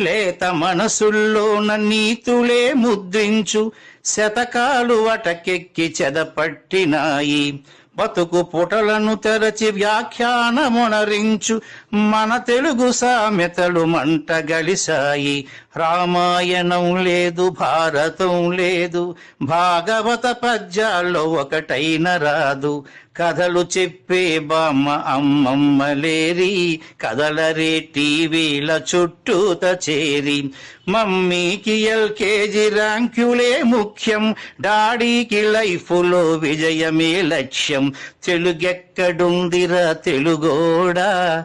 లేత మనసుల్లోన నీతులే ముద్రించు. శతకాలు అటకెక్కి చెదపట్టినాయి. బతుకు పుటలను తెరచి వ్యాఖ్యానమునరించు. మన తెలుగు సామెతలు మంట గలిసాయి రామాయణం లేదు భారతం లేదు భాగవత పద్యాల్లో ఒకటైన రాదు. కథలు చెప్పే బామ్మ అమ్మమ్మ లేరి కథలరే టీవీల చుట్టూత చేరి. మమ్మీకి ఎల్కేజీ ర్యాంకులే ముఖ్యం డాడీకి లైఫ్లో విజయమే లక్ష్యం. తెలుగెక్కడుందిరా తెలుగోడా?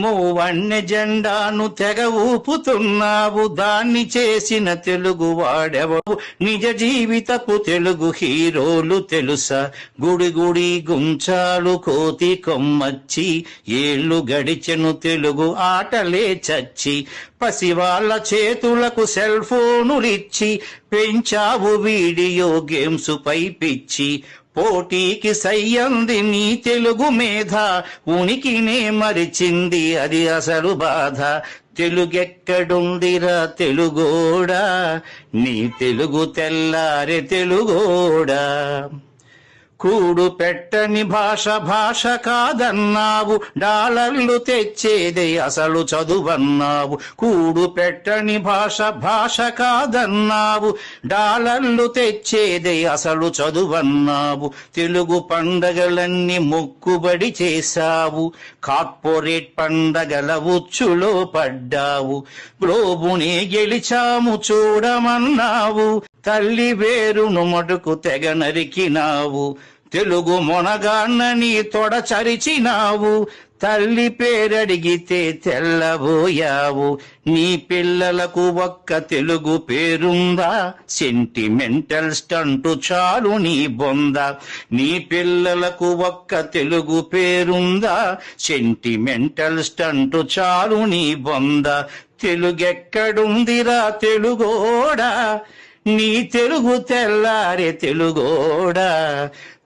మూవన్నె జెండాను తెగ ఊపుతున్నావు దాన్ని చేసిన తెలుగు వాడెవవు? నిజ జీవితపు తెలుగు హీరోలు తెలుసా? గుడి గుడి గుంచాలు కోతి కొమ్మచ్చి ఏళ్ళు గడిచెను తెలుగు ఆటలే చచ్చి పసివాళ్ళ చేతులకు సెల్ ఫోనులిచ్చి పెంచావు వీడియో గేమ్స్ పై పిచ్చి. పోటీకి సయ్యంది నీ తెలుగు మేధ. ఉనికినే మరిచింది అది అసలు బాధ. తెలుగెక్కడుందిరా తెలుగోడా? నీ తెలుగు తెల్లారే తెలుగోడా? కూడు పెట్టని భాష భాష కాదన్నావు. డాలర్లు తెచ్చేదే అసలు చదువన్నావు. కూడు పెట్టని భాష భాష కాదన్నావు. డాలర్లు తెచ్చేదే అసలు చదువన్నావు. తెలుగు పండగలన్నీ మొక్కుబడి చేశావు. కార్పొరేట్ పండగల ఉచ్చులో పడ్డావు. గ్లోబుని గెలిచాము చూడమన్నావు. తల్లి వేరును మటుకు తెగ నరికినావు. తెలుగు మొనగాన్నని తొడచరిచినావు తల్లి పేరడిగితే తెల్లబోయావు. నీ పిల్లలకు ఒక్క తెలుగు పేరుందా? సెంటిమెంటల్ స్టంటు చాలు నీ బొంద. నీ పిల్లలకు ఒక్క తెలుగు పేరుందా? సెంటిమెంటల్ స్టంటు చాలు నీ బొంద. తెలుగెక్కడుందిరా తెలుగోడా? నీ తెలుగు తెల్లారే తెలుగోడా?